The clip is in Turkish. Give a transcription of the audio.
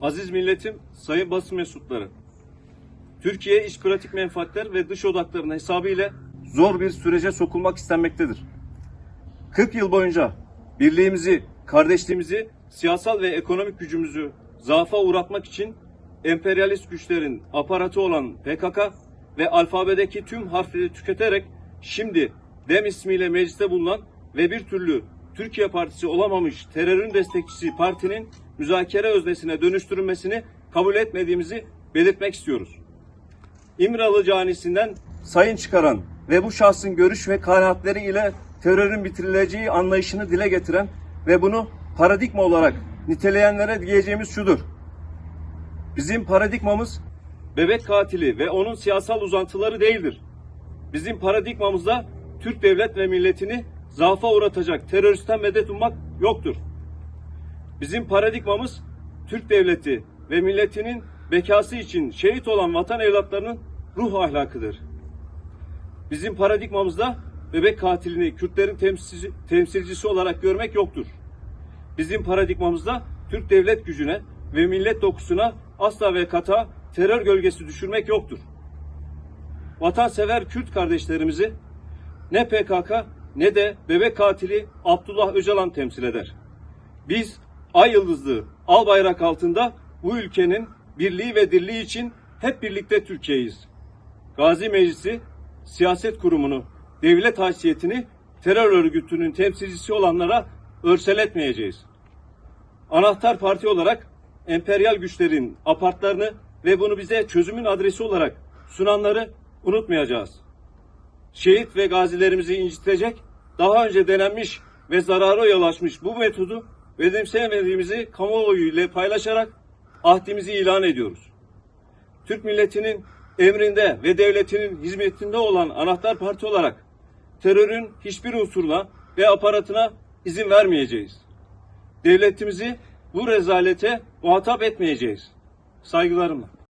Aziz milletim, sayın basın mensupları. Türkiye iç pratik menfaatler ve dış odaklarının hesabı ile zor bir sürece sokulmak istenmektedir. 40 yıl boyunca birliğimizi, kardeşliğimizi, siyasal ve ekonomik gücümüzü zaafa uğratmak için emperyalist güçlerin aparatı olan PKK ve alfabedeki tüm harfleri tüketerek şimdi DEM ismiyle mecliste bulunan ve bir türlü Türkiye Partisi olamamış terörün destekçisi partinin müzakere öznesine dönüştürülmesini kabul etmediğimizi belirtmek istiyoruz. İmralı canisinden sayın çıkaran ve bu şahsın görüş ve kanaatleri ile terörün bitirileceği anlayışını dile getiren ve bunu paradigma olarak niteleyenlere diyeceğimiz şudur. Bizim paradigmamız bebek katili ve onun siyasal uzantıları değildir. Bizim paradigmamızda Türk devlet ve milletini zaafa uğratacak teröristten medet ummak yoktur. Bizim paradigmamız Türk devleti ve milletinin bekası için şehit olan vatan evlatlarının ruh ahlakıdır. Bizim paradigmamızda bebek katilini Kürtlerin temsilci, temsilcisi olarak görmek yoktur. Bizim paradigmamızda Türk devlet gücüne ve millet dokusuna asla ve kata terör gölgesi düşürmek yoktur. Vatansever Kürt kardeşlerimizi ne PKK ne de bebek katili Abdullah Öcalan temsil eder. Biz ay yıldızlı al bayrak altında bu ülkenin birliği ve dirliği için hep birlikte Türkiye'yiz. Gazi Meclisi siyaset kurumunu, devlet haysiyetini terör örgütünün temsilcisi olanlara örseletmeyeceğiz. Anahtar parti olarak emperyal güçlerin apartlarını ve bunu bize çözümün adresi olarak sunanları unutmayacağız. Şehit ve gazilerimizi incitecek, daha önce denenmiş ve zarara yol açmış bu metodu benimsemediğimizi kamuoyu ile paylaşarak ahdimizi ilan ediyoruz. Türk milletinin emrinde ve devletinin hizmetinde olan anahtar parti olarak terörün hiçbir unsuruna ve aparatına izin vermeyeceğiz. Devletimizi bu rezalete muhatap etmeyeceğiz. Saygılarımla.